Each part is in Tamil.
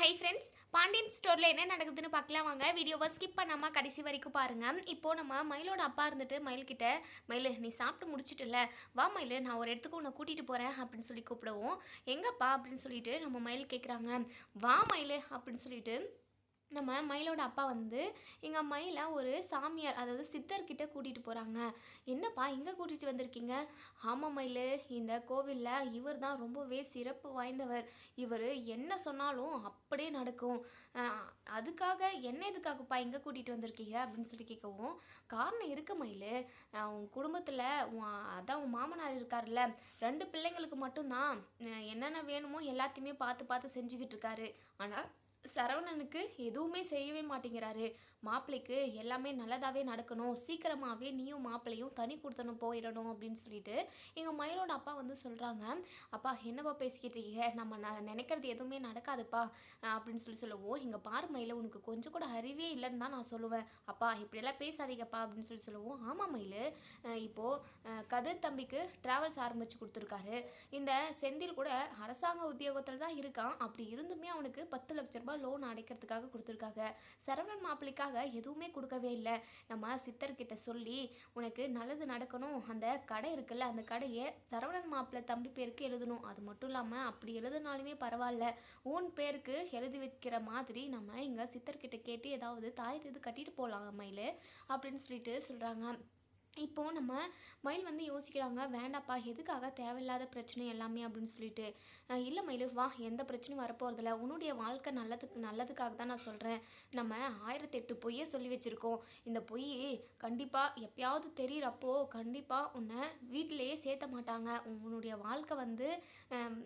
ஹை ஃப்ரெண்ட்ஸ் பாண்டியன் ஸ்டோரில் என்ன நடக்குதுன்னு பார்க்கலாம் வாங்க. வீடியோவை ஸ்கிப் பண்ணாமல் கடைசி வரைக்கும் பாருங்கள் இப்போது நம்ம மயிலோட அப்பா இருந்துட்டு மயில்கிட்ட மயில் நீ சாப்பிட்டு முடிச்சிட்டுல வா மயில் நான் ஒரு இடத்துக்கு உன்னை கூட்டிகிட்டு போகிறேன் அப்படின்னு சொல்லி கூப்பிடுவோம். எங்கப்பா? அப்படின்னு சொல்லிட்டு நம்ம மயில் கேட்குறாங்க வா மயில் அப்படின்னு சொல்லிட்டு நம்ம மயிலோட அப்பா வந்து எங்கள் மயிலை ஒரு சாமியார் அதாவது சித்தர்கிட்ட கூட்டிகிட்டு போகிறாங்க என்னப்பா எங்கே கூட்டிகிட்டு வந்திருக்கீங்க? ஆமாம் மயில் இந்த கோவிலில் இவர் தான் ரொம்பவே சிறப்பு வாய்ந்தவர். இவர் என்ன சொன்னாலும் அப்படியே நடக்கும். அதுக்காக என்ன எதுக்காகப்பா எங்கே கூட்டிகிட்டு வந்திருக்கீங்க? அப்படின்னு சொல்லி கேட்கவும் காரணம் இருக்கு மயில். உன் குடும்பத்தில் அதான் உன் மாமனார் இருக்கார்ல ரெண்டு பிள்ளைங்களுக்கு மட்டும்தான் என்னென்ன வேணுமோ எல்லாத்தையுமே பார்த்து பார்த்து செஞ்சுக்கிட்டு இருக்காரு. ஆனால் சரவணனுக்கு எதுவுமே செய்யவே மாட்டேங்கிறாரு. மாப்பிள்ளைக்கு எல்லாமே நல்லதாகவே நடக்கணும். சீக்கிரமாகவே நீயும் மாப்பிள்ளையும் தனி கொடுத்தனும் போயிடணும் அப்படின்னு சொல்லிட்டு எங்கள் மயிலோட அப்பா வந்து சொல்கிறாங்க அப்பா என்னப்பா பேசிக்கிட்டு இருக்கீங்க? நம்ம ந நினைக்கிறது எதுவுமே நடக்காதுப்பா. அப்படின்னு சொல்லி சொல்லுவோம் இங்கே பாரு மயில உனக்கு கொஞ்சம் கூட அறிவே இல்லைன்னு தான் நான் சொல்லுவேன். அப்பா இப்படியெல்லாம் பேசாதீங்கப்பா. அப்படின்னு சொல்லி சொல்லுவோம் ஆமாம் மயில். இப்போது கதிர் தம்பிக்கு ட்ராவல்ஸ் ஆரம்பித்து கொடுத்துருக்காரு. இந்த செந்தில் கூட அரசாங்க உத்தியோகத்தில் தான் இருக்கான். அப்படி இருந்துமே அவனுக்கு பத்து லட்ச ரூபாய் லோன் அடைக்கிறதுக்காக கொடுத்துருக்காங்க. சரவணன் மாப்பிள்ளைக்காக எதுவுமே கொடுக்கவே இல்லை. நம்ம சித்தர்கிட்ட சொல்லி உனக்கு நல்லது நடக்கணும். அந்த கடை இருக்குல்ல அந்த கடையை சரவணன் மாப்பிள்ளை தம்பி பேருக்கு எழுதணும். அது மட்டும் இல்லாமல் அப்படி எழுதுனாலுமே பரவாயில்ல. உன் பேருக்கு எழுதி வைக்கிற மாதிரி நம்ம இங்கே சித்தர்கிட்ட கேட்டு ஏதாவது தாயத்து இது கட்டிட்டு போகலாம் மயில்? அப்படின்னு சொல்லிட்டு சொல்கிறாங்க இப்போது நம்ம மயில் வந்து யோசிக்கிறாங்க வேண்டாப்பா எதுக்காக தேவையில்லாத பிரச்சனை எல்லாமே? அப்படின்னு சொல்லிட்டு. இல்லை மயில் வா எந்த பிரச்சனையும் வரப்போகிறதில்ல உன்னுடைய வாழ்க்கை நல்லதுக்கு நல்லதுக்காக தான் நான் சொல்கிறேன் நம்ம ஆயிரத்தி எட்டு பொய்யை சொல்லி வச்சுருக்கோம். இந்த பொய் கண்டிப்பாக எப்பயாவது தெரியிறப்போ கண்டிப்பாக உன்னை வீட்டிலேயே சேர்த்த மாட்டாங்க. உன்னுடைய வாழ்க்கை வந்து அஹ்,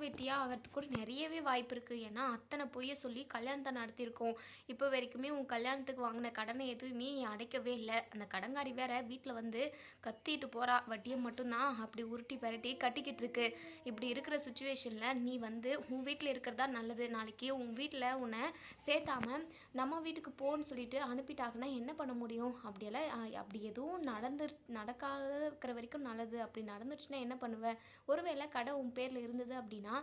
வெட்டியாக ஆகிறதுக்கு கூட நிறையவே வாய்ப்பு இருக்குது ஏன்னா அத்தனை பொய்யை சொல்லி கல்யாணத்தை நடத்தியிருக்கோம். இப்போ வரைக்குமே உன் கல்யாணத்துக்கு வாங்கின கடனை எதுவுமே அடைக்கவே இல்லை. அந்த கடங்காரி வேற வீட்டில் வந்து கத்திட்டு போகிறா வட்டியை மட்டும்தான் அப்படி உருட்டி பரட்டி கட்டிக்கிட்டு இருக்கு. இப்படி இருக்கிற சுச்சுவேஷனில் நீ வந்து உன் வீட்டில் இருக்கிறதா நல்லது. நாளைக்கு உன் வீட்டில் உன்னை சேர்த்தாம நம்ம வீட்டுக்கு போன்னு சொல்லிட்டு அனுப்பிட்டாங்கன்னா என்ன பண்ண முடியும்? அப்படியெல்லாம் அப்படி எதுவும் நடந்து நடக்காத இருக்கிற வரைக்கும் நல்லது. அப்படி நடந்துச்சுன்னா என்ன பண்ணுவேன் ஒருவேளை கடை உன் பேரில் இருந்தது அப்படின்னா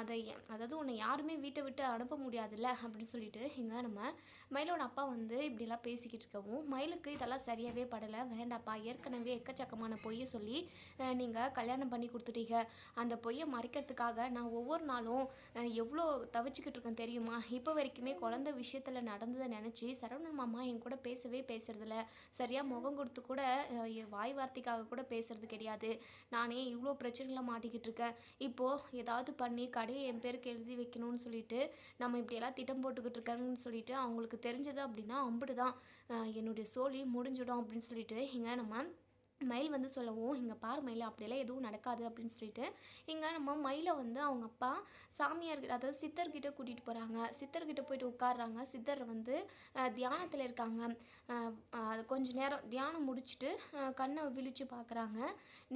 அதை அதாவது உன்னை யாருமே வீட்டை விட்டு அனுப்ப முடியாதுல்ல அப்படின்னு சொல்லிட்டு இங்கே நம்ம மயிலோட அப்பா வந்து இப்படியெல்லாம் பேசிக்கிட்டு இருக்கவும் மயிலுக்கு இதெல்லாம் சரியாகவே படலை. வேணாம். வேண்டாப்பா. ஏற்கனவே எக்கச்சக்கமான பொய்யை சொல்லி நீங்கள் கல்யாணம் பண்ணி கொடுத்துட்டீங்க. அந்த பொய்யை மறைக்கிறதுக்காக நான் ஒவ்வொரு நாளும் எவ்வளோ தவிச்சுக்கிட்டு இருக்கேன் தெரியுமா? இப்போ வரைக்குமே குழந்தை விஷயத்தில் நடந்ததை நினச்சி சரவணன் மாமா என் கூட பேசவே பேசுறதில்ல. சரியாக முகம் கொடுத்து கூட வாய் வார்த்தைக்காக கூட பேசுறது கிடையாது. நானே இவ்வளோ பிரச்சனைகளை மாட்டிக்கிட்டு இருக்கேன். இப்போது ஏதாவது பண்ணி கடையை என் பேருக்கு எழுதி வைக்கணும்னு சொல்லிட்டு நம்ம இப்படியெல்லாம் திட்டம் போட்டுக்கிட்டு இருக்காங்கன்னு சொல்லிட்டு அவங்களுக்கு தெரிஞ்சது அப்படின்னா அம்பிட்டு தான் என்னுடைய சோழி முடிஞ்சிடும் அப்படின்னு சொல்லிட்டு இங்கே நம்ம மயில் வந்து சொல்லவும் இங்கே பார் மயில் அப்படியெல்லாம் எதுவும் நடக்காது அப்படின்னு சொல்லிட்டு இங்கே நம்ம மயிலை வந்து அவங்க அப்பா சாமியார் அதாவது சித்தர்கிட்ட கூட்டிகிட்டு போகிறாங்க சித்தர்கிட்ட போயிட்டு உட்காடுறாங்க சித்தர் வந்து தியானத்தில் இருக்காங்க. அது கொஞ்ச நேரம் தியானம் முடிச்சுட்டு கண்ணை விழிச்சு பார்க்குறாங்க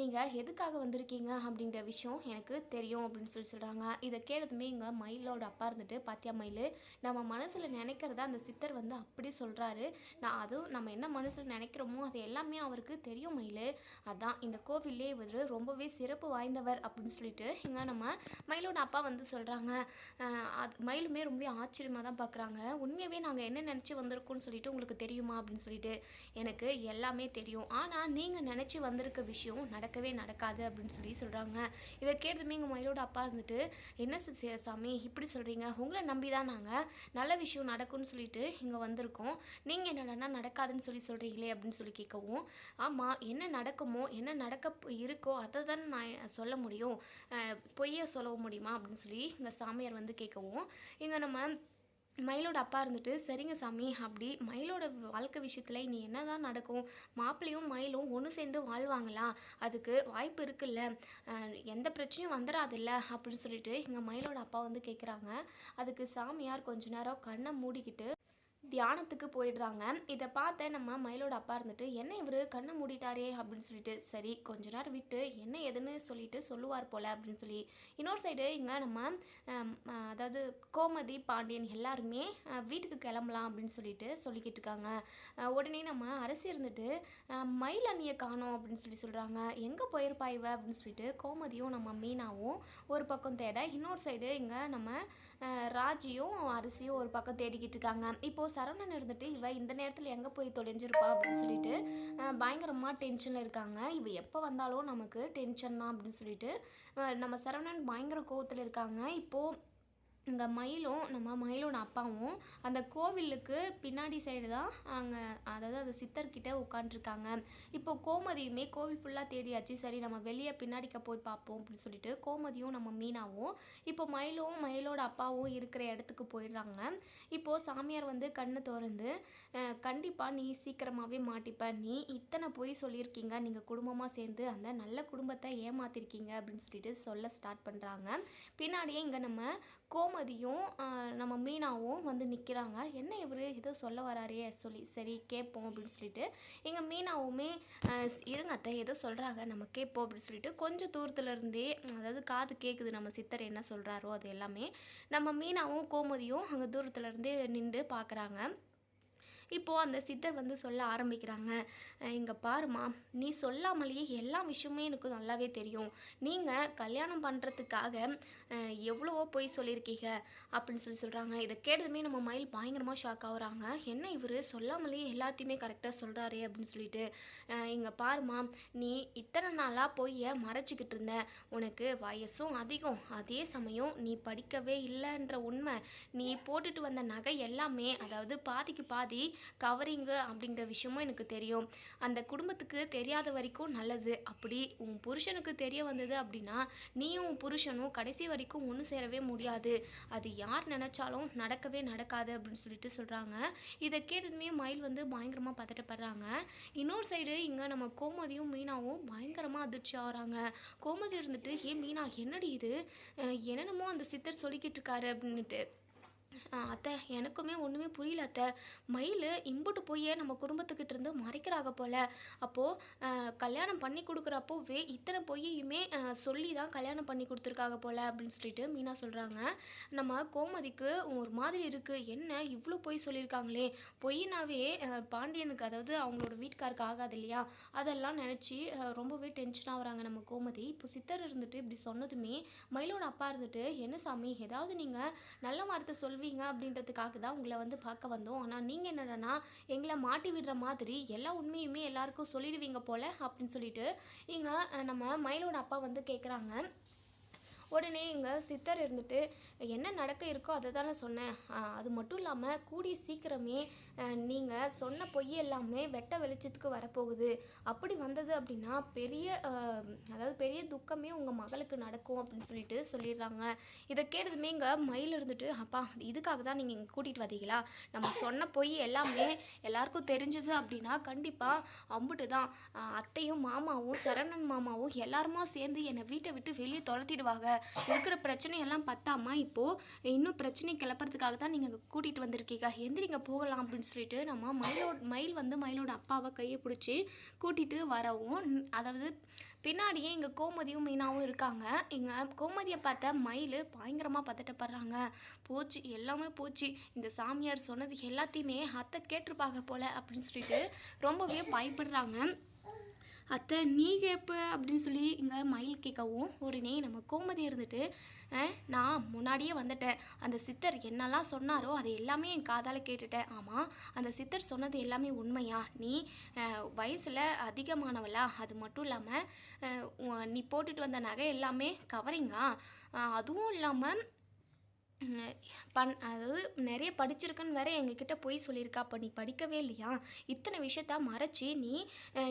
நீங்கள் எதுக்காக வந்திருக்கீங்க? அப்படின்ற விஷயம் எனக்கு தெரியும் அப்படின்னு சொல்லி சொல்கிறாங்க இதை கேட்டதுமே இங்கே மயிலோட அப்பா இருந்துட்டு பாத்தியா மயில் நம்ம மனசில் நினைக்கிறத அந்த சித்தர் வந்து அப்படி சொல்கிறாரு நான் அதுவும் நம்ம என்ன மனசில் நினைக்கிறோமோ அது எல்லாமே அவருக்கு தெரியும் மயில். அதான் இந்த கோவிலே இவர் ரொம்பவே சிறப்பு வாய்ந்தவர் அப்படின்னு சொல்லிட்டு இங்கே நம்ம மயிலோட அப்பா வந்து சொல்கிறாங்க அது மயிலுமே ரொம்பவே ஆச்சரியமாக தான் பார்க்குறாங்க உண்மையாகவே நாங்கள் என்ன நினச்சி வந்திருக்கோம்னு சொல்லிட்டு உங்களுக்கு தெரியுமா அப்படின்னு சொல்லிட்டு எனக்கு எல்லாமே தெரியும். ஆனால் நீங்கள் நினச்சி வந்திருக்க விஷயம் நடக்கவே நடக்காது அப்படின்னு சொல்லி சொல்கிறாங்க இதை கேட்டதுமே எங்கள் மயிலோட அப்பா இருந்துட்டு என்ன சி- சாமி இப்படி சொல்கிறீங்க உங்களை நம்பி தான் நாங்கள் நல்ல விஷயம் நடக்கும்னு சொல்லிட்டு இங்கே வந்திருக்கோம். நீங்கள் என்னடனா நடக்காதுன்னு சொல்லி சொல்கிறீங்களே அப்படின்னு சொல்லி கேட்கவும் ஆமாம் என்ன என்ன நடக்குமோ என்ன நடக்க இருக்கோ அதை தான் நான் சொல்ல முடியும். பொய்யை சொல்ல முடியுமா அப்படின்னு சொல்லி எங்கள் சாமியார் வந்து கேட்கவும் இங்கே நம்ம மயிலோட அப்பா இருந்துட்டு சரிங்க சாமி அப்படி மயிலோட வாழ்க்கை விஷயத்தில் இனி என்ன தான் நடக்கும்? மாப்பிள்ளையும் மயிலும் ஒன்று சேர்ந்து வாழ்வாங்களா? அதுக்கு வாய்ப்பு இருக்குல்ல. எந்த பிரச்சனையும் வந்துடாதில்ல அப்படின்னு சொல்லிட்டு இங்கே மயிலோட அப்பா வந்து கேட்குறாங்க அதுக்கு சாமியார் கொஞ்ச நேரம் கண்ணை மூடிக்கிட்டு தியானத்துக்கு போயிடுறாங்க. இதை பார்த்த நம்ம மயிலோட அப்பா இருந்துட்டு என்ன இவர்? கண்ணை மூடிட்டாரே அப்படின்னு சொல்லிட்டு சரி கொஞ்ச நேரம் விட்டு என்ன எதுன்னு சொல்லிட்டு சொல்லுவார் போல அப்படின்னு சொல்லி. இன்னொரு சைடு இங்கே நம்ம அதாவது கோமதி பாண்டியன் எல்லாருமே வீட்டுக்கு கிளம்பலாம் அப்படின்னு சொல்லிட்டு சொல்லிக்கிட்டு இருக்காங்க. உடனே நம்ம அரசி இருந்துட்டு மயில் அண்ணியை காணோம் அப்படின்னு சொல்லி சொல்கிறாங்க எங்கே போயிருப்பா இவ? அப்படின்னு சொல்லிட்டு கோமதியும் நம்ம மீனாவும் ஒரு பக்கம் தேட இன்னொரு சைடு இங்கே நம்ம ராஜியும் அரிசியும் ஒரு பக்கம் தேடிக்கிட்டு இருக்காங்க. இப்போது சரவணன் இருந்துட்டு இவ இந்த நேரத்தில் எங்கே போய் தொலைஞ்சிருப்பா? அப்படின்னு சொல்லிட்டு பயங்கரமாக டென்ஷனில் இருக்காங்க. இவ எப்போ வந்தாலும் நமக்கு டென்ஷன் தான் அப்படின்னு சொல்லிட்டு நம்ம சரவணன் பயங்கர கோவத்தில் இருக்காங்க. இப்போது இங்கே மயிலும் நம்ம மயிலோட அப்பாவும் அந்த கோவிலுக்கு பின்னாடி சைடு தான் அங்கே அதாவது அந்த சித்தர்கிட்ட உட்காண்ட்ருக்காங்க இப்போ கோமதியுமே கோவில் ஃபுல்லாக தேடியாச்சு. சரி நம்ம வெளியே பின்னாடிக்க போய் பார்ப்போம் அப்படின்னு சொல்லிட்டு கோமதியும் நம்ம மீனாவும் இப்போ மயிலும் மயிலோட அப்பாவும் இருக்கிற இடத்துக்கு போயிடுறாங்க. இப்போது சாமியார் வந்து கண்ணை திறந்து கண்டிப்பாக நீ சீக்கிரமாகவே மாட்டிப்ப. நீ இத்தனை பொய் சொல்லியிருக்கீங்க. நீங்கள் குடும்பமாக சேர்ந்து அந்த நல்ல குடும்பத்தை ஏமாத்திருக்கீங்க. அப்படின்னு சொல்லிட்டு சொல்ல ஸ்டார்ட் பண்ணுறாங்க பின்னாடியே இங்கே நம்ம கோமதியும் நம்ம மீனாவும் வந்து நிற்கிறாங்க என்ன இவர்? இதை சொல்ல வராரே. சொல்லி சரி கேட்போம் அப்படின்னு சொல்லிட்டு. எங்கள் மீனாவுமே இருங்க அத்தை ஏதோ சொல்கிறாங்க நம்ம கேட்போம் அப்படின்னு சொல்லிட்டு கொஞ்சம் தூரத்துலேருந்தே அதாவது காது கேட்குது நம்ம சித்தர் என்ன சொல்கிறாரோ அது எல்லாமே. நம்ம மீனாவும் கோமதியும் அங்கே தூரத்துலேருந்தே நின்று பார்க்குறாங்க இப்போது அந்த சித்தர் வந்து சொல்ல ஆரம்பிக்கிறாங்க. இங்கே பாருமா நீ சொல்லாமலேயே எல்லா விஷயமே எனக்கு நல்லாவே தெரியும். நீங்கள் கல்யாணம் பண்ணுறதுக்காக எவ்வளவோ பொய் சொல்லியிருக்கீங்க அப்படின்னு சொல்லி சொல்கிறாங்க இதை கேட்டதுமே நம்ம மயில் பயங்கரமாக ஷாக் ஆகுறாங்க. என்ன இவர்? சொல்லாமலேயே எல்லாத்தையுமே கரெக்டாக சொல்கிறாரு அப்படின்னு சொல்லிட்டு இங்கே பாருமா நீ இத்தனை நாளாக பொய்யை மறைச்சிக்கிட்டு இருந்த? உனக்கு வயசும் அதிகம். அதே சமயம் நீ படிக்கவே இல்லைன்ற உண்மை. நீ போட்டுட்டு வந்த நகை எல்லாமே அதாவது பாதிக்கு பாதி கவரிங்கு அப்படிங்கிற விஷயமும் எனக்கு தெரியும். அந்த குடும்பத்துக்கு தெரியாத வரைக்கும் நல்லது. அப்படி உன் புருஷனுக்கு தெரிய வந்தது அப்படின்னா நீயும் உன் புருஷனும் கடைசி வரைக்கும் ஒன்று சேரவே முடியாது. அது யார் நினச்சாலும் நடக்கவே நடக்காது அப்படின்னு சொல்லிட்டு சொல்கிறாங்க இதை கேட்டதுமே மயில் வந்து பயங்கரமாக பதட்டப்படுறாங்க. இன்னொரு சைடு இங்கே நம்ம கோமதியும் மீனாவும் பயங்கரமாக அதிர்ச்சி ஆகிறாங்க. கோமதி இருந்துட்டு ஏ மீனா என்னடி இது? என்னென்னமோ அந்த சித்தர் சொல்லிக்கிட்டு இருக்காரு அப்படின்னுட்டு. அத்தை எனக்குமே ஒன்றுமே புரியல அத்தை. மயில் இம்புட்டு போய் நம்ம குடும்பத்துக்கிட்ட இருந்து மறைக்கிறாங்க போல். அப்போது கல்யாணம் பண்ணி கொடுக்குறப்போவே இத்தனை பொய்யுமே சொல்லி தான் கல்யாணம் பண்ணி கொடுத்துருக்காங்க போல் அப்படின்னு சொல்லிட்டு மீனா சொல்கிறாங்க நம்ம கோமதிக்கு ஒரு மாதிரி இருக்குது என்ன இவ்வளோ பொய் சொல்லியிருக்காங்களே? பொய்னாவே பாண்டியனுக்கு அதாவது அவங்களோட வீட்டுக்காருக்கு ஆகாது இல்லையா? அதெல்லாம் நினச்சி ரொம்பவே டென்ஷன் ஆகுறாங்க நம்ம கோமதி. இப்போ சித்தர் இருந்துட்டு இப்படி சொன்னதுமே மயிலோட அப்பா இருந்துட்டு என்ன சாமி ஏதாவது நீங்கள் நல்ல வார்த்தை சொல்வீங்க அப்படின்றதுக்காக தான் உங்களை வந்து பார்க்க வந்தோம். ஆனால் நீங்கள் என்னடனா எங்களை மாட்டி விடுற மாதிரி எல்லா உண்மையுமே எல்லாருக்கும் சொல்லிடுவீங்க போல அப்படின்னு சொல்லிட்டு இங்கே நம்ம மயிலோட அப்பா வந்து கேட்குறாங்க உடனே இங்கே சித்தர் இருந்துட்டு என்ன நடக்க இருக்கோ அதை தானே சொன்னேன் அது மட்டும் இல்லாமல் கூடிய சீக்கிரமே நீங்கள் சொன்ன பொய் எல்லாமே வெட்ட வெளிச்சத்துக்கு வரப்போகுது. அப்படி வந்தது அப்படின்னா பெரிய அதாவது பெரிய துக்கமே உங்கள் மகளுக்கு நடக்கும் அப்படின்னு சொல்லிட்டு சொல்லிடுறாங்க. இதை கேட்டதுமே இங்கே மயில் இருந்துட்டு அப்பா இதுக்காக தான் நீங்கள் இங்கே கூட்டிகிட்டு வந்தீங்களா? நம்ம சொன்ன பொய் எல்லாமே எல்லாருக்கும் தெரிஞ்சது அப்படின்னா கண்டிப்பாக அம்புட்டு தான். அத்தையும் மாமாவும் சரவணன் மாமாவும் எல்லாருமா சேர்ந்து என்னை வீட்டை விட்டு வெளியே துரத்திடுவாங்க. இருக்கிற பிரச்சனையெல்லாம் பத்தாமல் இப்போது இன்னும் பிரச்சனை கிளப்புறதுக்காக தான் நீங்கள் கூட்டிகிட்டு வந்திருக்கீங்க. எந்திரிங்க போகலாம் அப்படின்னு அப்படின்னு சொல்லிட்டு நம்ம மயிலோட மயில் வந்து மயிலோட அப்பாவை கையை பிடிச்சி கூட்டிகிட்டு வரவும் அதாவது பின்னாடியே இங்கே கோமதியும் மீனாவும் இருக்காங்க. இங்கே கோமதியை பார்த்த மயில் பயங்கரமாக பதட்டப்படுறாங்க. போச்சு எல்லாமே போச்சு. இந்த சாமியார் சொன்னது எல்லாத்தையுமே அத்தை கேட்டிருப்பாங்க போல அப்படின்னு சொல்லிட்டு ரொம்பவே பயப்படுறாங்க. அத்தை நீங்கள் எப்போ அப்படின்னு சொல்லி இங்கே மயில் கேட்கவும் உடனே நம்ம கோமதி இருந்துட்டு நான் முன்னாடியே வந்துட்டேன். அந்த சித்தர் என்னெல்லாம் சொன்னாரோ அதை எல்லாமே என் காதால் கேட்டுட்டேன். ஆமாம் அந்த சித்தர் சொன்னது எல்லாமே உண்மையா? நீ வயசில் அதிகமானவளா? அது மட்டும் இல்லாமல் நீ போட்டுட்டு வந்த நகை எல்லாமே கவரிங்கா? அதுவும் இல்லாமல் பண் அதாவது நிறைய படிச்சிருக்குன்னு வேற எங்ககிட்ட போய் சொல்லியிருக்கா. அப்போ நீ படிக்கவே இல்லையா? இத்தனை விஷயத்த மறைச்சி நீ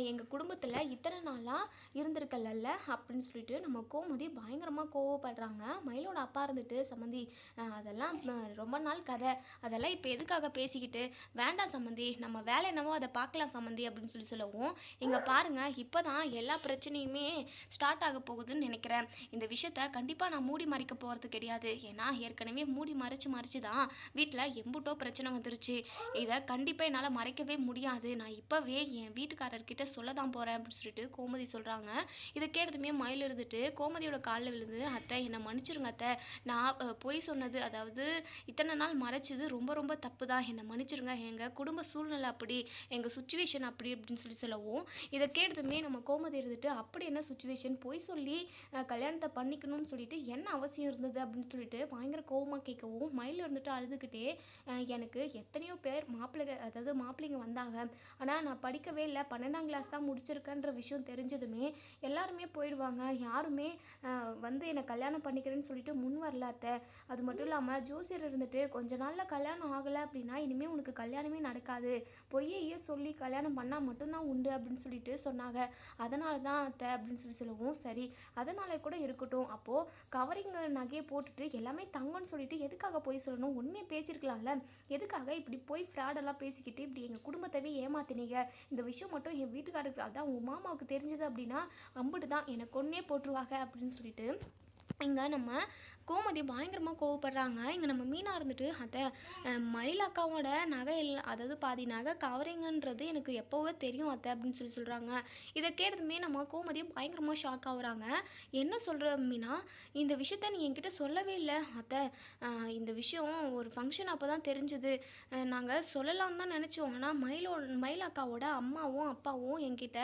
எங்கள் குடும்பத்தில் இத்தனை நாளாக இருந்திருக்கலல்ல? அப்படின்னு சொல்லிட்டு நம்ம கோமதி பயங்கரமாக கோவப்படுறாங்க. மயிலோட அப்பா இருந்துட்டு சம்மந்தி அதெல்லாம் ரொம்ப நாள் கதை. அதெல்லாம் இப்போ எதுக்காக பேசிக்கிட்டு? வேண்டாம் சம்மந்தி நம்ம வேலை என்னவோ அதை பார்க்கலாம் சம்மந்தி அப்படின்னு சொல்லி சொல்லவும் இங்கே பாருங்கள் இப்போ தான் எல்லா பிரச்சனையுமே ஸ்டார்ட் ஆக போகுதுன்னு நினைக்கிறேன். இந்த விஷயத்த கண்டிப்பாக நான் மூடி மறைக்க போகிறது கிடையாது. ஏன்னா ஏற்கனவே அப்படியே மூடி மறைச்சு மறைச்சு தான் வீட்டில் எம்புட்டோ பிரச்சனை வந்துருச்சு. இதை கண்டிப்பாக என்னால் மறைக்கவே முடியாது. நான் இப்போவே என் வீட்டுக்காரர்கிட்ட சொல்ல தான் போகிறேன் அப்படின்னு சொல்லிட்டு கோமதி சொல்கிறாங்க இதை கேட்டதுமே மயில் இருந்துட்டு கோமதியோட காலில் விழுந்து அத்தை என்னை மன்னிச்சிருங்க அத்தை. நான் பொய் சொன்னது அதாவது இத்தனை நாள் மறைச்சது ரொம்ப ரொம்ப தப்பு தான் என்னை மன்னிச்சிருங்க எங்கள் குடும்ப சூழ்நிலை அப்படி எங்கள் சுச்சுவேஷன் அப்படி அப்படின்னு சொல்லி சொல்லவும் இதை கேட்டதுமே நம்ம கோமதி இருந்துட்டு அப்படி என்ன சுச்சுவேஷன் பொய் சொல்லி கல்யாணத்தை பண்ணிக்கணும்னு சொல்லிட்டு என்ன அவசியம் இருந்தது? அப்படின்னு சொல்லிட்டு பயங்கர அம்மா கேட்கவும் மயில் இருந்துட்டு அழுதுகிட்டே எனக்கு எத்தனையோ பேர் மாப்பிள்ளை அதாவது மாப்பிள்ளைங்க வந்தாங்க. ஆனால் நான் படிக்கவே இல்லை. பன்னெண்டாம் கிளாஸ் தான் முடிச்சிருக்கேன்ற விஷயம் தெரிஞ்சதுமே எல்லாருமே போயிடுவாங்க. யாருமே வந்து என்னை கல்யாணம் பண்ணிக்கிறேன்னு சொல்லிட்டு முன் வரல அத்தை. அது மட்டும் இல்லாமல் ஜோசியர் இருந்துட்டு கொஞ்ச நாளில் கல்யாணம் ஆகலை அப்படின்னா இனிமேல் உனக்கு கல்யாணமே நடக்காது. பொய்யையே சொல்லி கல்யாணம் பண்ணால் மட்டும்தான் உண்டு அப்படின்னு சொல்லிட்டு சொன்னாங்க. அதனால தான் அத்தை அப்படின்னு சொல்லி சொல்லவும் சரி. அதனால கூட இருக்கட்டும். அப்போது கவரிங் நகையை போட்டுட்டு எல்லாமே தங்கம்னு சொல்லிட்டு எதுக்காக போய் சொல்லணும்? உண்மையை பேசியிருக்கலாம்ல. எதுக்காக இப்படி போய் ஃப்ராடெல்லாம் பேசிக்கிட்டு இப்படி எங்கள் குடும்பத்தவே ஏமாத்தினீங்க? இந்த விஷயம் மட்டும் என் வீட்டுக்காரருக்கு அதான் உங்கள் மாமாவுக்கு தெரிஞ்சது அப்படின்னா அம்பிட்டு தான் என்னை கொன்னே போட்டுருவாங்க அப்படின்னு சொல்லிட்டு இங்கே நம்ம கோமதி பயங்கரமாக கோவப்படுறாங்க. இங்கே நம்ம மீனாக இருந்துட்டு அத்தை மயிலாக்காவோட மயில் அக்காவோட நகை இல்லை அதாவது பாதி நகை கவரிங்கன்றது எனக்கு எப்போவே தெரியும் அத்தை அப்படின்னு சொல்லி சொல்கிறாங்க இதை கேட்டதுமே நம்ம கோமதி பயங்கரமாக ஷாக் ஆகுறாங்க. என்ன சொல்கிற மீனா இந்த விஷயத்த நீ என்கிட்ட சொல்லவே இல்லை அத்தை. இந்த விஷயம் ஒரு ஃபங்க்ஷன் அப்போ தான் தெரிஞ்சுது நாங்கள் சொல்லலாம்னு தான் நினச்சோம். ஆனால் மயிலோ மயில் அக்காவோட அம்மாவும் அப்பாவும் என்கிட்ட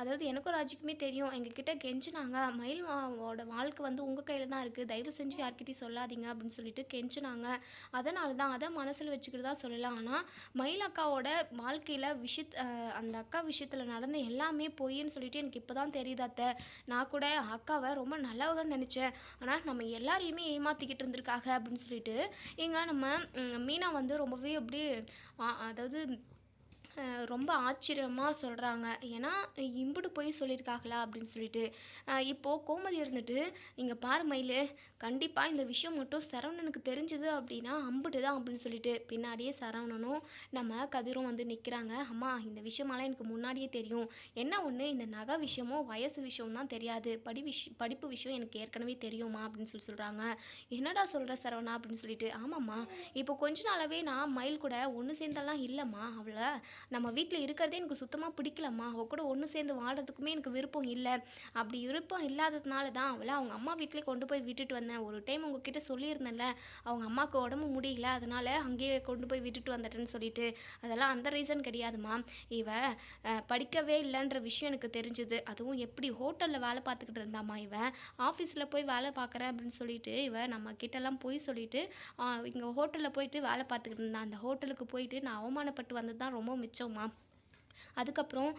அதாவது எனக்கும் ராஜிக்குமே தெரியும் எங்ககிட்ட கெஞ்சினாங்க. மயில் வாழ்க்கை வந்து உங்கள் கையில் தான் இருக்குது தயவு செஞ்சு யார்கிட்டையும் சொல்லாதீங்க அப்படின்னு சொல்லிட்டு கெஞ்சினாங்க. அதனால தான் அதை மனசில் வச்சுக்கிட்டு தான் சொல்லலாம். ஆனால் மயில் அக்காவோட வாழ்க்கையில் விஷயத் அந்த அக்கா விஷயத்தில் நடந்த எல்லாமே பொய்ன்னு சொல்லிட்டு எனக்கு இப்போ தான் தெரியுது அத்தை. நான் கூட அக்காவை ரொம்ப நல்லவங்கன்னு நினச்சேன். ஆனால் நம்ம எல்லாரையுமே ஏமாற்றிக்கிட்டு இருந்திருக்காங்க அப்படின்னு சொல்லிட்டு இங்கே நம்ம மீனா வந்து ரொம்பவே அப்படி அதாவது ரொம்ப ஆச்சரியமாக சொல்கிறாங்க ஏன்னா இம்புட்டு போய் சொல்லியிருக்காங்களா அப்படின்னு சொல்லிட்டு. இப்போது கோமதி இருந்துட்டு இங்கே பாரு மயிலு கண்டிப்பாக இந்த விஷயம் மட்டும் சரவணனுக்கு தெரிஞ்சது அப்படின்னா அம்புட்டு தான் அப்படின்னு சொல்லிட்டு பின்னாடியே சரவணனும் நம்ம கதிரும் வந்து நிற்கிறாங்க அம்மா இந்த விஷயமெல்லாம் எனக்கு முன்னாடியே தெரியும். என்ன ஒன்று இந்த நகை விஷயமோ வயசு விஷயம் தான் தெரியாது. படி விஷ் படிப்பு விஷயம் எனக்கு ஏற்கனவே தெரியுமா? அப்படின்னு சொல்லி சொல்கிறாங்க என்னடா சொல்கிற சரவணா? அப்படின்னு சொல்லிட்டு ஆமாம்மா. இப்போ கொஞ்ச நாளாகவே நான் மயில் கூட ஒன்று சேர்ந்தெல்லாம் இல்லைம்மா அவளை. நம்ம வீட்டில் இருக்கிறதே எனக்கு சுத்தமாக பிடிக்கலம்மா. அவள் கூட ஒன்று சேர்ந்து வாழ்கிறதுக்குமே எனக்கு விருப்பம் இல்லை. அப்படி விருப்பம் இல்லாததுனால தான் அவளை அவங்க அம்மா வீட்டிலே கொண்டு போய் விட்டுட்டு வந்தேன். ஒரு டைம் உங்ககிட்ட சொல்லியிருந்தேன்ல அவங்க அம்மாவுக்கு உடம்பு முடியல அதனால் அங்கேயே கொண்டு போய் விட்டுட்டு வந்துட்டேன்னு சொல்லிட்டு அதெல்லாம் அந்த ரீசன் கிடையாதும்மா. இவ படிக்கவே இல்லைன்ற விஷயம் எனக்கு தெரிஞ்சுது. அதுவும் எப்படி ஹோட்டலில் வேலை பார்த்துக்கிட்டு இருந்தாம்மா இவன் ஆஃபீஸில் போய் வேலை பார்க்குறேன் அப்படின்னு சொல்லிட்டு இவ நம்ம கிட்டலாம் போய் சொல்லிட்டு இங்கே ஹோட்டலில் போயிட்டு வேலை பார்த்துக்கிட்டு இருந்தான். அந்த ஹோட்டலுக்கு போயிட்டு நான் அவமானப்பட்டு வந்தது தான் ரொம்ப மிச்சம்மா. அதுக்கப்புறம்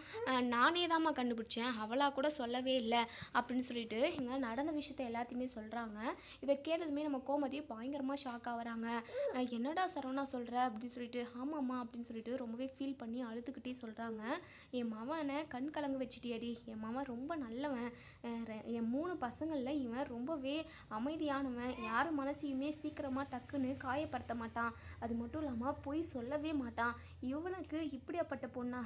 நானே தாம்மா கண்டுபிடிச்சேன். அவளாக கூட சொல்லவே இல்லை. அப்படின்னு சொல்லிட்டு இங்கே நடந்த விஷயத்த எல்லாத்தையுமே சொல்கிறாங்க இதை கேட்டதுமே நம்ம கோமதி பயங்கரமாக ஷாக் ஆகுறாங்க என்னடா சரவணா சொல்கிற அப்படின்னு சொல்லிட்டு ஆமாம்மா அப்படின்னு சொல்லிட்டு ரொம்பவே ஃபீல் பண்ணி அழுதுகிட்டே சொல்கிறாங்க என் மவனை கண் கலங்கு வச்சுட்டியாடி. என் மவன் ரொம்ப நல்லவன். என் மூணு பசங்களில் இவன் ரொம்பவே அமைதியானவன். யார் மனசையுமே சீக்கிரமாக டக்குன்னு காயப்படுத்த மாட்டான். அது மட்டும் இல்லாமல் பொய் சொல்லவே மாட்டான். இவனுக்கு இப்படியாப்பட்ட பொண்ணா?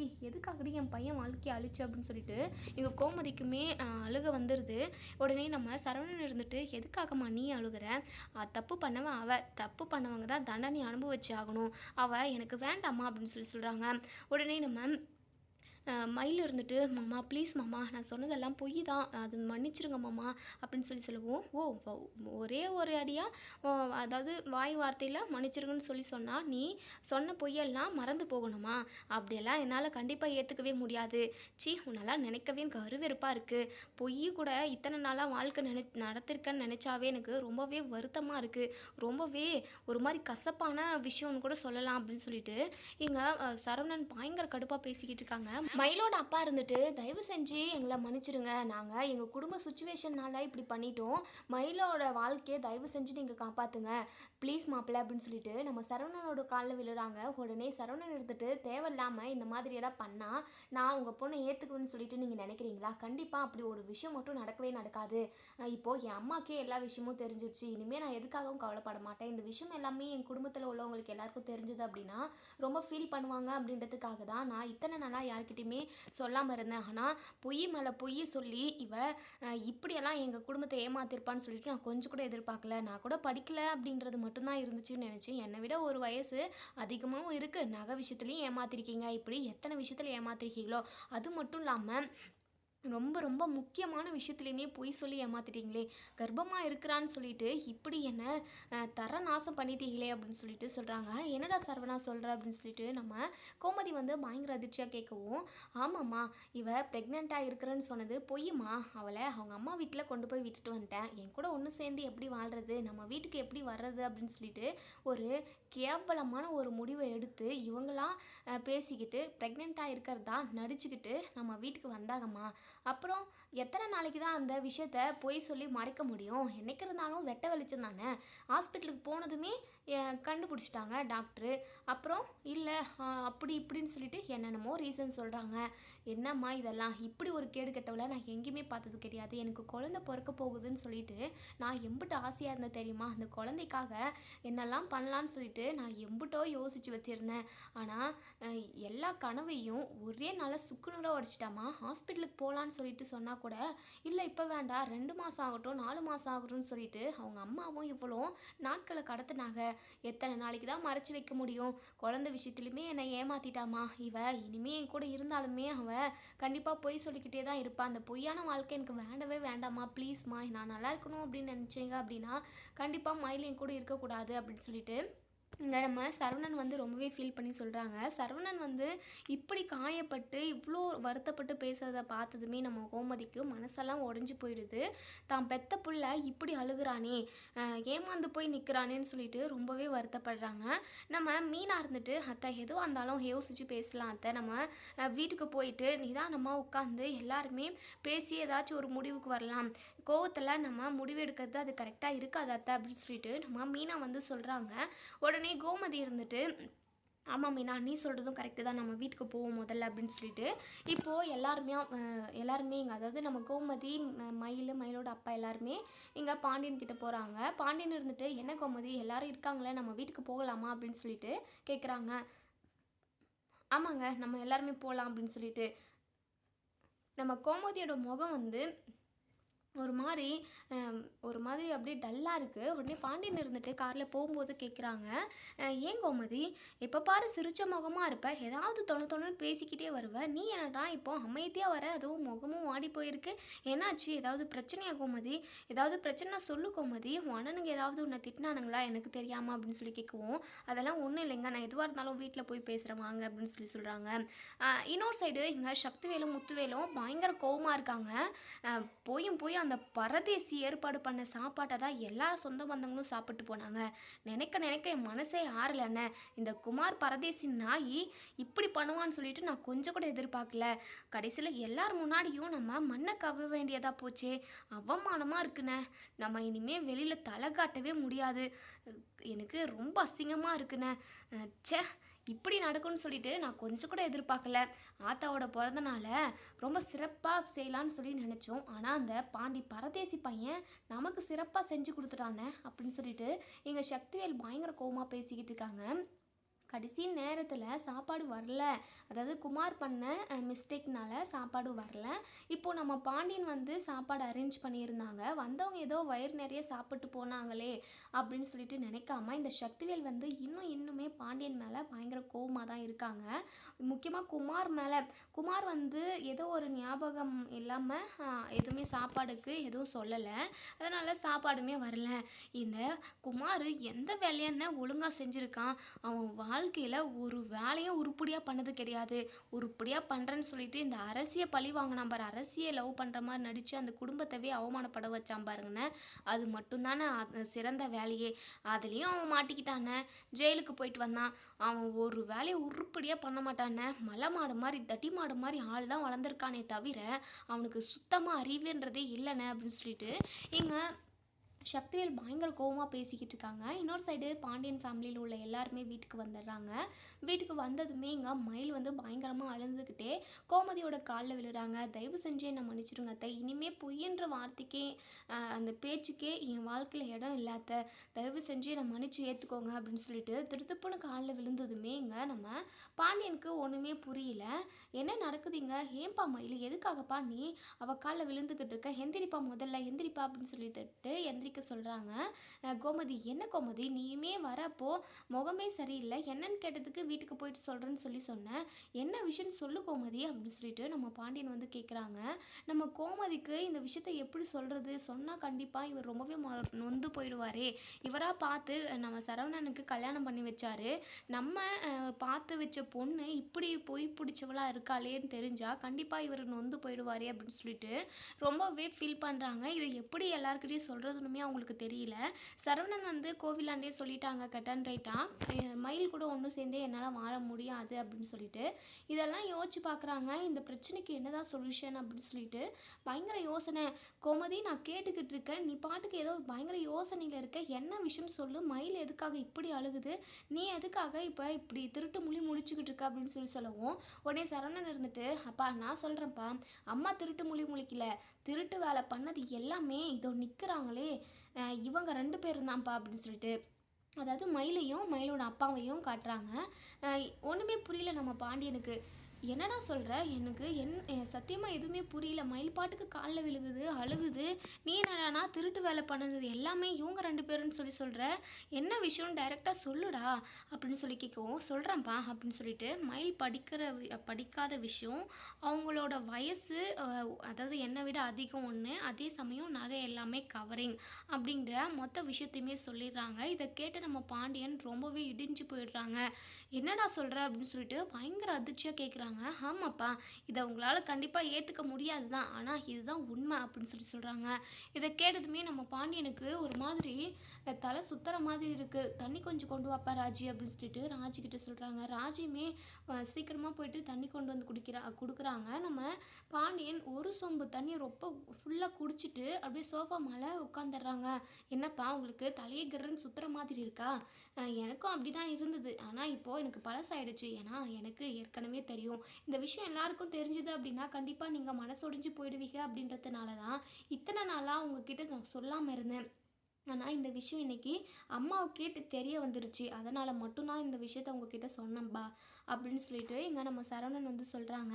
ஏய் எதுக்காகடி என் பையன் வாழ்க்கையை அழிச்சு அப்படின்னு சொல்லிட்டு எங்கள் கோமதிக்குமே அழுக வந்துடுது உடனே நம்ம சரவணன் இருந்துட்டு எதுக்காகம்மா நீ அழுகுற? தப்பு பண்ணவன் அவ. தப்பு பண்ணவங்க தான் தண்டனை அனுபவிச்சு ஆகணும். அவ எனக்கு வேண்டாம்மா அப்படின்னு சொல்லி சொல்கிறாங்க உடனே நம்ம மயில் இருந்துட்டு மாமா ப்ளீஸ் மாமா நான் சொன்னதெல்லாம் பொய் தான். அது மன்னிச்சிருங்க மாமா அப்படின்னு சொல்லி சொல்லுவோம். ஓ ஒரே ஒரு அடியாக அதாவது வாய் வார்த்தையில் மன்னிச்சிருங்கன்னு சொல்லி சொன்னால் நீ சொன்ன பொய்யெல்லாம் மறந்து போகணுமா? அப்படியெல்லாம் என்னால் கண்டிப்பாக ஏற்றுக்கவே முடியாது. சி உன்னெல்லாம் நினைக்கவே எனக்கு அருவெருப்பாக இருக்குது பொய் கூட இத்தனை நாளாக வாழ்க்கை நினை நடத்திருக்கேன்னு நினச்சாவே எனக்கு ரொம்பவே வருத்தமாக இருக்குது ரொம்பவே ஒரு மாதிரி கசப்பான விஷயம்னு கூட சொல்லலாம் அப்படின்னு சொல்லிட்டு இங்கே சரவணன் பயங்கர கடுப்பாக பேசிக்கிட்டு இருக்காங்க. மயிலோட அப்பா இருந்துட்டு தயவு செஞ்சு எங்களை மன்னிச்சிடுங்க நாங்கள் எங்கள் குடும்ப சுச்சுவேஷன்னால இப்படி பண்ணிட்டோம். மயிலோட வாழ்க்கையை தயவு செஞ்சு நீங்கள் காப்பாற்றுங்க ப்ளீஸ் மாப்பிள்ள அப்படின்னு சொல்லிட்டு நம்ம சரவணனோட காலில் விழுறாங்க. உடனே சரவணன் எடுத்துட்டு தேவையில்லாமல் இந்த மாதிரியெல்லாம் பண்ணால் நான் உங்கள் பொண்ணை ஏற்றுக்குவேன்னு சொல்லிட்டு நீங்கள் நினைக்கிறீங்களா? கண்டிப்பாக அப்படி ஒரு விஷயம் மட்டும் நடக்கவே நடக்காது. இப்போது என் அம்மாக்கே எல்லா விஷயமும் தெரிஞ்சிருச்சு. இனிமேல் நான் எதுக்காகவும் கவலைப்பட மாட்டேன். இந்த விஷயம் எல்லாமே என் குடும்பத்தில் உள்ளவங்களுக்கு எல்லாருக்கும் தெரிஞ்சது அப்படின்னா ரொம்ப ஃபீல் பண்ணுவாங்க அப்படின்றதுக்காக தான் நான் இத்தனை நாளாக யார்கிட்ட யார்கிட்டையுமே சொல்லாமல் இருந்தேன். ஆனால் பொய் மேலே பொய் சொல்லி இவ இப்படியெல்லாம் எங்கள் குடும்பத்தை ஏமாத்திருப்பான்னு சொல்லிட்டு நான் கொஞ்சம் கூட எதிர்பார்க்கல. நான் கூட படிக்கல அப்படின்றது மட்டும்தான் இருந்துச்சுன்னு நினச்சேன் என்னை விட ஒரு வயசு அதிகமாகவும் இருக்குது நகை விஷயத்துலையும் ஏமாத்திருக்கீங்க. இப்படி எத்தனை விஷயத்தில் ஏமாத்திருக்கீங்களோ? அது மட்டும் இல்லாமல் ரொம்ப ரொம்ப முக்கியமான விஷயத்துலையுமே பொய் சொல்லி ஏமாத்திட்டீங்களே. கர்ப்பமாக இருக்கிறான்னு சொல்லிட்டு இப்படி என்ன தர நாசம் பண்ணிட்டீங்களே அப்படின்னு சொல்லிட்டு சொல்கிறாங்க என்னடா சரவணா சொல்கிற அப்படின்னு சொல்லிட்டு நம்ம கோமதி வந்து பயங்கர அதிர்ச்சியாக கேட்கவும் ஆமாம்மா இவ ப்ரெக்னெண்ட்டாக இருக்கிறேன்னு சொன்னது பொய்யுமா அவளை அவங்க அம்மா வீட்டில் கொண்டு போய் விட்டுட்டு வந்துட்டேன். என் கூட ஒன்று சேர்ந்து எப்படி வாழ்கிறது நம்ம வீட்டுக்கு எப்படி வர்றது அப்படின்னு சொல்லிட்டு ஒரு கேவலமான ஒரு முடிவை எடுத்து இவங்களாம் பேசிக்கிட்டு ப்ரெக்னெண்ட்டாக இருக்கிறதா நடிச்சுக்கிட்டு நம்ம வீட்டுக்கு வந்தாங்கம்மா. அப்புறம் எத்தனை நாளைக்கு தான் அந்த விஷயத்த பொய் சொல்லி மறைக்க முடியும்? என்னைக்கு இருந்தாலும் வெட்ட வெளிச்சம் தானே? ஹாஸ்பிட்டலுக்கு போனதுமே கண்டுபிடிச்சிட்டாங்க டாக்டரு. அப்புறம் இல்லை அப்படி இப்படின்னு சொல்லிட்டு என்னென்னமோ ரீசன் சொல்கிறாங்க என்னம்மா இதெல்லாம்? இப்படி ஒரு கேடு கெட்டவளை நான் எங்கேயுமே பார்த்தது கிடையாது. எனக்கு குழந்தை பிறக்க போகுதுன்னு சொல்லிட்டு நான் எம்பிட்டு ஆசையாக இருந்தேன் தெரியுமா? அந்த குழந்தைக்காக என்னெல்லாம் பண்ணலான்னு சொல்லிட்டு நான் எம்பிட்டோ யோசிச்சு வச்சுருந்தேன். ஆனால் எல்லா கனவையும் ஒரே நாளில் சுக்குநூறாக உடச்சிட்டாமா ஹாஸ்பிட்டலுக்கு போகலான்னு சொல்லிட்டு சொன்னால் கூட இல்லை இப்போ வேண்டாம் ரெண்டு மாதம் ஆகட்டும் நாலு மாதம் ஆகட்டும்னு சொல்லிட்டு அவங்க அம்மாவும் இவ்வளோ நாட்களை கடத்தினாங்க. எத்தனை நாளைக்கு தான் மறைச்சி வைக்க முடியும்? குழந்தை விஷயத்துலையுமே என்னை ஏமாத்திட்டாமா இவ இனிமே என் கூட இருந்தாலுமே அவன் கண்டிப்பாக பொய் சொல்லிக்கிட்டே தான் இருப்பாள் அந்த பொய்யான வாழ்க்கை எனக்கு வேண்டவே வேண்டாம்மா. ப்ளீஸ்மா நான் நல்லா இருக்கணும் அப்படின்னு நினச்சிங்க அப்படின்னா கண்டிப்பாக மயில் என் கூட இருக்கக்கூடாது அப்படின்னு சொல்லிட்டு இங்கே நம்ம சரவணன் வந்து ரொம்பவே ஃபீல் பண்ணி சொல்கிறாங்க சரவணன் வந்து இப்படி காயப்பட்டு இவ்வளோ வருத்தப்பட்டு பேசுகிறத பார்த்ததுமே நம்ம கோமதிக்கு மனசெல்லாம் உடஞ்சி போயிடுது. தான் பெத்த புள்ள இப்படி அழுகுறானே ஏமாந்து போய் நிற்கிறானேன்னு சொல்லிட்டு ரொம்பவே வருத்தப்படுறாங்க. நம்ம மீனாக இருந்துட்டு அத்தை எதுவாக இருந்தாலும் யோசிச்சு பேசலாம் அத்தை. நம்ம வீட்டுக்கு போயிட்டு நிதானமாக உட்காந்து எல்லாருமே பேசி ஏதாச்சும் ஒரு முடிவுக்கு வரலாம். கோவத்தில் நம்ம முடிவு எடுக்கிறது அது கரெக்டாக இருக்காது அத்தை அப்படின்னு சொல்லிட்டு நம்ம மீனா வந்து சொல்கிறாங்க உடனே கோமதி இருந்துட்டு ஆமாம் மீனா நீ சொல்கிறதும் கரெக்டு தான். நம்ம வீட்டுக்கு போவோம் முதல்ல அப்படின்னு சொல்லிட்டு இப்போது எல்லாருமே எல்லாருமே இங்கே அதாவது நம்ம கோமதி ம- மயில் மயிலோட அப்பா எல்லாருமே இங்கே பாண்டியன் கிட்ட போகிறாங்க பாண்டியன் இருந்துட்டு என்ன கோமதி எல்லாரும் இருக்காங்களே நம்ம வீட்டுக்கு போகலாமா? அப்படின்னு சொல்லிட்டு கேட்குறாங்க ஆமாங்க நம்ம எல்லாருமே போகலாம் அப்படின்னு சொல்லிட்டு நம்ம கோமதியோட முகம் வந்து ஒரு மாதிரி ஒரு மாதிரி அப்படியே டல்லாக இருக்குது உடனே பாண்டியன் இருந்துட்டு காரில் போகும்போது கேட்குறாங்க ஏன் கோமதி? எப்போ பாரு சிரிச்ச முகமாக இருப்ப. ஏதாவது தொண தொணன்னு பேசிக்கிட்டே வருவ. நீ என்னடா இப்போ அமைதியாக வர? அதுவும் முகமும் வாடி போயிருக்கு. என்னாச்சு? ஏதாவது பிரச்சனையா கோமதி? ஏதாவது பிரச்சனை சொல்லு கோமதி. உன் அண்ணனுங்க ஏதாவது உன்னை திட்டினானுங்களா? எனக்கு தெரியாமல் அப்படின்னு சொல்லி கேட்குவோம் அதெல்லாம் ஒன்றும் இல்லைங்க. நான் எதுவாக இருந்தாலும் வீட்டில் போய் பேசுகிறேன் வாங்க அப்படின்னு சொல்லி சொல்கிறாங்க இன்னொரு சைடு இங்கே சக்திவேலும் முத்துவேலும் பயங்கர கோவமாக இருக்காங்க. போயும் போய் அந்த பரதேசி ஏற்பாடு பண்ண சாப்பாட்டை தான் எல்லா சொந்த பந்தங்களும் சாப்பிட்டு போனாங்க. நினைக்க நினைக்க என் மனசே ஆறலைண்ணே இந்த குமார் பரதேசி நாயி இப்படி பண்ணுவான்னு சொல்லிட்டு நான் கொஞ்சம் கூட எதிர்பார்க்கல. கடைசியில் எல்லார் முன்னாடியும் நம்ம மண்ணை கவ வேண்டியதாக போச்சே. அவமானமாக இருக்குண்ணே. நம்ம இனிமேல் வெளியில் தலை காட்டவே முடியாது. எனக்கு ரொம்ப அசிங்கமாக இருக்குண்ணே. சே ச்சே. இப்படி நடக்கும்னு சொல்லிட்டு நான் கொஞ்சம் கூட எதிர்பார்க்கல. ஆத்தாவோட பிறந்தனால ரொம்ப சிறப்பாக செய்யலான்னு சொல்லி நினச்சோம். ஆனால் அந்த பாண்டி பரதேசி பையன் நமக்கு சிறப்பாக செஞ்சு கொடுத்துட்டானே அப்படின்னு சொல்லிட்டு எங்கள் சக்திவேல் பயங்கர கோவமாக பேசிக்கிட்டு இருக்காங்க. கடைசி நேரத்தில் சாப்பாடு வரல. அதாவது குமார் பண்ண மிஸ்டேக்னால சாப்பாடு வரல. இப்போது நம்ம பாண்டியன் வந்து சாப்பாடு அரேஞ்ச் பண்ணியிருந்தாங்க. வந்தவங்க ஏதோ வயிறு நிறைய சாப்பிட்டு போனாங்களே அப்படின்னு சொல்லிட்டு நினைக்காம இந்த சக்திவேல் வந்து இன்னும் இன்னுமே பாண்டியன் மேலே பயங்கர கோபமாக தான் இருக்காங்க. முக்கியமாக குமார் மேலே. குமார் வந்து ஏதோ ஒரு ஞாபகம் இல்லாமல் எதுவுமே சாப்பாடுக்கு எதுவும் சொல்லலை. அதனால் சாப்பாடுமே வரல. இந்த குமார் எந்த வேலையான ஒழுங்காக செஞ்சுருக்கான்? அவன் வாழ்க்கையில் ஒரு வேலையும் உருப்படியாக பண்ணது கிடையாது. உருப்படியாக பண்ணுறேன்னு சொல்லிட்டு இந்த அரசியை பழி வாங்கினா பாரு. அரசியை லவ் பண்ணுற மாதிரி நடித்து அந்த குடும்பத்தவே அவமானப்பட வச்சான் பாருங்கண்ணே. அது மட்டும்தானே சிறந்த வேலையே. அதுலேயும் அவன் மாட்டிக்கிட்டானே. ஜெயிலுக்கு போயிட்டு வந்தான். அவன் ஒரு வேலையை உருப்படியாக பண்ண மாட்டானே. மலை மாடு மாதிரி தட்டி மாடு மாதிரி ஆள் தான் வளர்ந்துருக்கானே தவிர அவனுக்கு சுத்தமாக அறிவுன்றதே இல்லைண்ணே அப்படின்னு சொல்லிட்டு இங்கே சக்திவேல் பயங்கர கோவமாக பேசிக்கிட்டு இருக்காங்க. இன்னொரு சைடு பாண்டியன் ஃபேமிலியில் உள்ள எல்லாருமே வீட்டுக்கு வந்துடுறாங்க. வீட்டுக்கு வந்ததுமே இங்கே மயில் வந்து பயங்கரமாக அழுந்துக்கிட்டே கோமதியோட காலில் விழுறாங்க. தயவு செஞ்சு என்னை மன்னிச்சிடுங்க அத்தை. இனிமே பொய்ன்ற வார்த்தைக்கே அந்த பேச்சுக்கே என் வாழ்க்கையில் இடம் இல்லாத தயவு செஞ்சு என்னை மன்னிச்சு ஏற்றுக்கோங்க அப்படின்னு சொல்லிட்டு திருத்துப்புன்னு காலில் விழுந்ததுமே இங்கே நம்ம பாண்டியனுக்கு ஒன்றுமே புரியல. என்ன நடக்குதுங்க ஏன்பா மயில்? எதுக்காகப்பா நீ? அவள் காலில் விழுந்துக்கிட்டு இருக்க. எந்திரிப்பா முதல்ல. எந்திரிப்பா அப்படின்னு சொல்லிட்டு எந்திரிக்க சொல்கிறாங்க கோமதி என்ன கோமதி? நீயுமே வரப்போ முகமே சரியில்லை. என்னன்னு கேட்டதுக்கு வீட்டுக்கு போயிட்டு சொல்கிறேன்னு சொல்லி சொன்னேன் என்ன விஷயம்னு சொல்லு கோமதி அப்படின்னு சொல்லிட்டு நம்ம பாண்டியன் வந்து கேட்குறாங்க நம்ம கோமதிக்கு இந்த விஷயத்தை எப்படி சொல்கிறது சொன்னால் கண்டிப்பாக இவர் ரொம்பவே ம- நொந்து போயிடுவாரே. இவராக பார்த்து நம்ம சரவணனுக்கு கல்யாணம் பண்ணி வச்சாரு. நம்ம பார்த்து வச்ச பொண்ணு இப்படி பொய் பிடிச்சவளா இருக்காளேன்னு தெரிஞ்சால் கண்டிப்பாக இவர் நொந்து போயிடுவாரே அப்படின்னு சொல்லிட்டு ரொம்பவே ஃபீல் பண்ணுறாங்க இதை எப்படி எல்லாருக்கிட்டையும் சொல்கிறதுனுமே அவங்களுக்கு தெரியல. சரவணன் வந்து கோவிலாண்டே சொல்லிட்டாங்க கட்டன் ரைட்டாக மயில் கூட ஒன்று சேர்ந்தே என்னால் வாழ முடியாது அப்படின்னு சொல்லிட்டு. இதெல்லாம் யோசிச்சு பார்க்குறாங்க இந்த பிரச்சனைக்கு என்னதான் சொல்யூஷன் அப்படின்னு சொல்லிட்டு பயங்கர யோசனை. கோமதி நான் கேட்டுக்கிட்டு இருக்கேன். நீ பாட்டுக்கு ஏதோ பயங்கர யோசனையில் இருக்க. என்ன விஷயம் சொல்லு? மயில் எதுக்காக இப்படி அழுகுது? நீ எதுக்காக இப்போ இப்படி திருட்டு மொழி முழிச்சுக்கிட்டு இருக்க அப்படின்னு சொல்லி சொல்லவும் உடனே சரவணன் இருந்துட்டு அப்பா நான் சொல்கிறேன்ப்பா அம்மா திருட்டு மொழி முழிக்கல. திருட்டு வேலை பண்ணது எல்லாமே இதோ நிற்கிறாங்களே இவங்க ரெண்டு பேரும் தான்ப்பா அப்படின்னு சொல்லிட்டு. அதாவது மயிலையும் மயிலோட அப்பாவையும் காட்டுறாங்க. அஹ் ஒண்ணுமே புரியல நம்ம பாண்டியனுக்கு. என்னடா சொல்கிற எனக்கு என் சத்தியமாக எதுவுமே புரியல. மயில் பாட்டுக்கு காலில் விழுகுது அழுகுது. நீ என்னடானா திருட்டு வேலை பண்ணது எல்லாமே இவங்க ரெண்டு பேருன்னு சொல்லி சொல்கிற என்ன விஷயம்னு டைரெக்டாக சொல்லுடா அப்படின்னு சொல்லி கேட்கவும் சொல்கிறேன்ப்பா அப்படின்னு சொல்லிட்டு மயில் படிக்கிற வி- படிக்காத விஷயம் அவங்களோட வயசு அதாவது என்னை விட அதிகம் ஒன்று அதே சமயம் நகை எல்லாமே கவரிங் அப்படிங்கிற மொத்த விஷயத்தையுமே சொல்லிடுறாங்க. இதை கேட்டு நம்ம பாண்டியன் ரொம்பவே இடிஞ்சு போயிடுறாங்க. என்னடா சொல்கிற அப்படின்னு சொல்லிட்டு பயங்கர அதிர்ச்சியாக கேட்குறாங்க ஆமாப்பா இதை உங்களால் கண்டிப்பாக ஏற்றுக்க முடியாது தான் ஆனால் இதுதான் உண்மை அப்படின்னு சொல்லி சொல்கிறாங்க இதை கேட்டதுமே நம்ம பாண்டியனுக்கு ஒரு மாதிரி தலை சுத்துற மாதிரி இருக்குது தண்ணி கொஞ்சம் கொண்டு வாப்பா ராஜி அப்படின்னு சொல்லிட்டு ராஜிக்கிட்ட சொல்கிறாங்க ராஜியுமே சீக்கிரமாக போயிட்டு தண்ணி கொண்டு வந்து குடிக்கிறா கொடுக்குறாங்க. நம்ம பாண்டியன் ஒரு சொம்பு தண்ணி ரொம்ப ஃபுல்லாக குடிச்சிட்டு அப்படியே சோஃபா மேலே உட்காந்துடுறாங்க என்னப்பா உங்களுக்கு தலையே கிரன்னு சுத்துற மாதிரி இருக்கா? எனக்கும் அப்படி தான் இருந்தது. ஆனால் இப்போது எனக்கு பழசாயிடுச்சு. ஏன்னா எனக்கு ஏற்கனவே தெரியும். இந்த விஷயம் எல்லாருக்கும் தெரிஞ்சுது அப்படின்னா கண்டிப்பாக நீங்கள் மனசொடிஞ்சு போயிடுவீங்க அப்படின்றதுனால தான் இத்தனை நாளாக உங்ககிட்ட சொல்லாமல் இருந்தேன். ஆனால் இந்த விஷயம் இன்னைக்கு அம்மாவை கேட்டு தெரிய வந்துருச்சு. அதனால் மட்டும் நான் இந்த விஷயத்த உங்ககிட்ட சொன்னேன்பா. அப்படின்னு சொல்லிட்டு இங்கே நம்ம சரவணன் வந்து சொல்கிறாங்க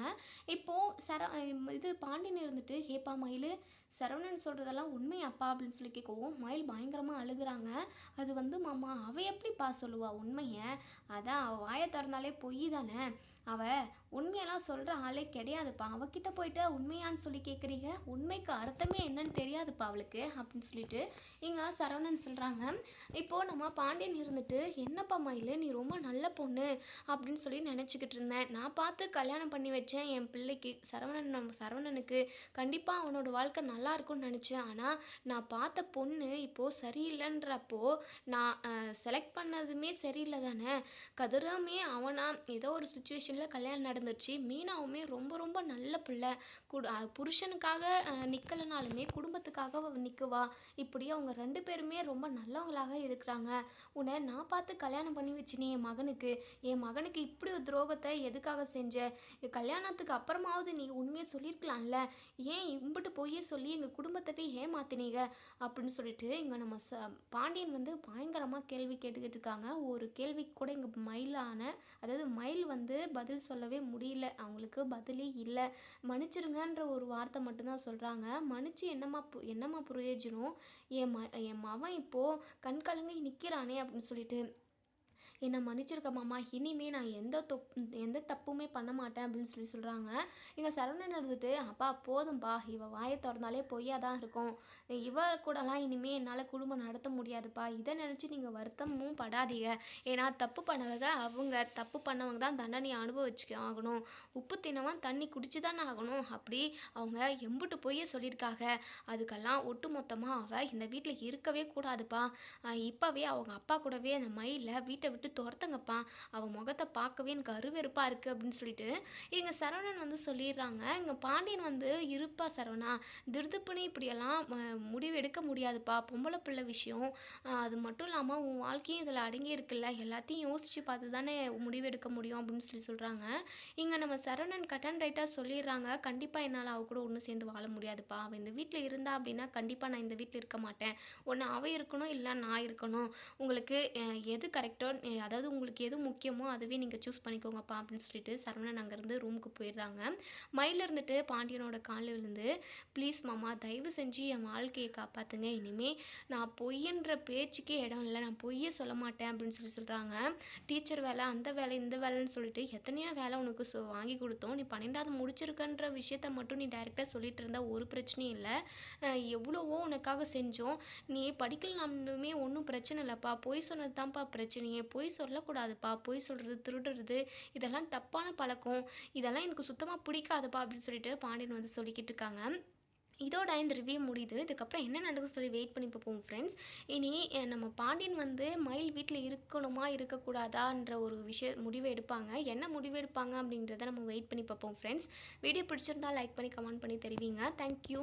இப்போது சர இது பாண்டியன் இருந்துட்டு ஹேப்பா மயில் சரவணன் சொல்கிறதெல்லாம் உண்மையாப்பா அப்படின்னு சொல்லி கேட்கவும் மயில் பயங்கரமாக அழுகிறாங்க. அது வந்து மாமா அவள் எப்படிப்பா சொல்லுவா உண்மையை? அதான் அவள் வாயை திறந்தாலே பொய் தானே? அவள் உண்மையெல்லாம் சொல்கிற ஆளே கிடையாதுப்பா. அவகிட்ட போயிட்டு உண்மையான்னு சொல்லி கேட்குறீங்க உண்மைக்கு அர்த்தமே என்னன்னு தெரியாதுப்பா அவளுக்கு அப்படின்னு சொல்லிட்டு இங்கே சரவணன் சொல்கிறாங்க இப்போது நம்ம பாண்டியன் இருந்துட்டு என்னப்பா மயில் நீ ரொம்ப நல்ல பொண்ணு அப்படின்னு சொல்லி நினச்சிக்கிட்டு இருந்தேன். நான் பார்த்து கல்யாணம் பண்ணி வச்சேன். என் பிள்ளைக்கு சரவணன் நம்ம சரவணனுக்கு கண்டிப்பாக அவனோட வாழ்க்கை நல்லா இருக்கும்னு நினச்சேன். ஆனால் நான் பார்த்த பொண்ணு இப்போது சரியில்லைன்றப்போ நான் செலக்ட் பண்ணதுமே சரியில்லை தானே? கதிரமே அவனா ஏதோ ஒரு சுச்சுவேஷனில் கல்யாணம் நடந்துருச்சு. மீனாவுமே ரொம்ப ரொம்ப நல்ல பிள்ளை. குடு புருஷனுக்காக நிற்கலனாலுமே குடும்பத்துக்காக நிற்குவா இப்படி அவங்க ரெண்டு பேருமே ரொம்ப நல்லவங்களாக இருக்கிறாங்க. உன்னை நான் பார்த்து கல்யாணம் பண்ணி வச்சினே என் மகனுக்கு என் மகனுக்கு இப்படி ஒரு துரோகத்தை எதுக்காக செஞ்ச? கல்யாணத்துக்கு அப்புறமாவது நீ உண்மையை சொல்லியிருக்கலாம்ல. ஏன் இம்பிட்டு போய் சொல்லி எங்கள் குடும்பத்தவே ஏமாத்தினீங்க? அப்படின்னு சொல்லிட்டு இங்கே நம்ம ச பாண்டியன் வந்து பயங்கரமாக கேள்வி கேட்டுக்கிட்டு இருக்காங்க. ஒரு கேள்விக்கு கூட இங்கே மயிலான அதாவது மயில் வந்து பதில் சொல்லவே முடியல. அவங்களுக்கு பதிலே இல்லை. மன்னிச்சிருங்கன்ற ஒரு வார்த்தை மட்டும்தான் சொல்கிறாங்க மன்னிச்சு என்னம்மா பு- என்னம்மா பிரயோஜனம்? என் ம என் மவன் இப்போது கண் கலங்கி நிற்கிறானே அப்படின்னு சொல்லிட்டு என்னை மன்னிச்சிருக்க மாமா இனிமே நான் எந்த தொப் எந்த தப்புமே பண்ண மாட்டேன் அப்படின்னு சொல்லி சொல்கிறாங்க இங்கே சரவணன் இருந்துட்டு அப்பா போதும்பா. இவ வாயை திறந்தாலே பொய்யா தான் இருக்கும். இவ கூடலாம் இனிமே என்னால் குடும்பம் நடத்த முடியாதுப்பா. இதை நினச்சி நீங்கள் வருத்தமும் படாதீங்க. ஏன்னா தப்பு பண்ணவங்க அவங்க தப்பு பண்ணவங்க தான் தண்டனையை அனுபவிச்சு ஆகணும். உப்பு தினவன் தண்ணி குடிச்சு தானே ஆகணும். அப்படி அவங்க எம்புட்டு பொய்ய சொல்லியிருக்காங்க அதுக்கெல்லாம் ஒட்டு மொத்தமாக அவள் இந்த வீட்டில் இருக்கவே கூடாதுப்பா. இப்போவே அவங்க அப்பா கூடவே அந்த மயிலில் வீட்டை விட்டு துரத்துங்கப்பா. அவள் முகத்தை பார்க்கவே எனக்கு அருவெருப்பாக இருக்குது அப்படின்னு சொல்லிட்டு எங்கள் சரவணன் வந்து சொல்லிடுறாங்க. எங்கள் பாண்டியன் வந்து இருப்பா சரவணா திருதுப்புனி இப்படியெல்லாம் முடிவு எடுக்க முடியாதுப்பா. பொம்பளை பிள்ளை விஷயம். அது மட்டும் இல்லாமல் உன் வாழ்க்கையும் இதில் அடங்கி இருக்குல்ல. எல்லாத்தையும் யோசித்து பார்த்து தானே முடிவு எடுக்க முடியும் அப்படின்னு சொல்லி சொல்கிறாங்க இங்கே நம்ம சரவணன் கட் அண்ட் ரைட்டாக சொல்லிடுறாங்க. கண்டிப்பாக என்னால் அவ கூட ஒன்று சேர்ந்து வாழ முடியாதுப்பா. அவள் இந்த வீட்டில் இருந்தா அப்படின்னா கண்டிப்பாக நான் இந்த வீட்டில் இருக்க மாட்டேன். ஒன்று அவள் இருக்கணும் இல்லை நான் இருக்கணும். உங்களுக்கு எது கரெக்டோ அதாவது உங்களுக்கு எது முக்கியமோ அதுவே நீங்கள் சூஸ் பண்ணிக்கோங்கப்பா அப்படின்னு சொல்லிட்டு சரவணன் அங்கேருந்து ரூமுக்கு போயிடுறாங்க. மயில இருந்துட்டு பாண்டியனோட காலில் விழுந்து ப்ளீஸ் மாமா தயவு செஞ்சு என் வாழ்க்கையை காப்பாற்றுங்க இனிமேல் நான் பொய்யன்ற பேச்சுக்கே இடம் இல்லை. நான் பொய்யே சொல்ல மாட்டேன். அப்படின்னு சொல்லி சொல்கிறாங்க டீச்சர் வேலை அந்த வேலை இந்த வேலைன்னு சொல்லிட்டு எத்தனையோ வேலை உனக்கு வாங்கி கொடுத்தோம். நீ பன்னெண்டாவது முடிச்சிருக்கன்ற விஷயத்த மட்டும் நீ டைரெக்டாக சொல்லிட்டு இருந்தால் ஒரு பிரச்சனையும் இல்லை. எவ்வளவோ உனக்காக செஞ்சோம். நீ படிக்கலனாலுமே ஒன்றும் பிரச்சனை இல்லைப்பா. பொய் சொன்னது தான்ப்பா பிரச்சனையே. பொய் சொல்லக்கூடாதுப்பா. பொய் சொல்கிறது திருடுறது இதெல்லாம் தப்பான பழக்கம். இதெல்லாம் எனக்கு சுத்தமாக பிடிக்காதுப்பா அப்படின்னு சொல்லிட்டு பாண்டியன் வந்து சொல்லிக்கிட்டு இருக்காங்க. இதோட இந்த ரிவ்யூ முடியுது. இதுக்கப்புறம் என்ன நடக்கும் சொல்லி வெயிட் பண்ணி பார்ப்போம் ஃப்ரெண்ட்ஸ் இனி நம்ம பாண்டியன் வந்து மயில் வீட்டில் இருக்கணுமா இருக்கக்கூடாதான்ற ஒரு விஷய முடிவு எடுப்பாங்க. என்ன முடிவு எடுப்பாங்க அப்படின்றத நம்ம வெயிட் பண்ணி பார்ப்போம் ஃப்ரெண்ட்ஸ் வீடியோ பிடிச்சிருந்தா லைக் பண்ணி கமெண்ட் பண்ணி தெரிவிங்க. Thank you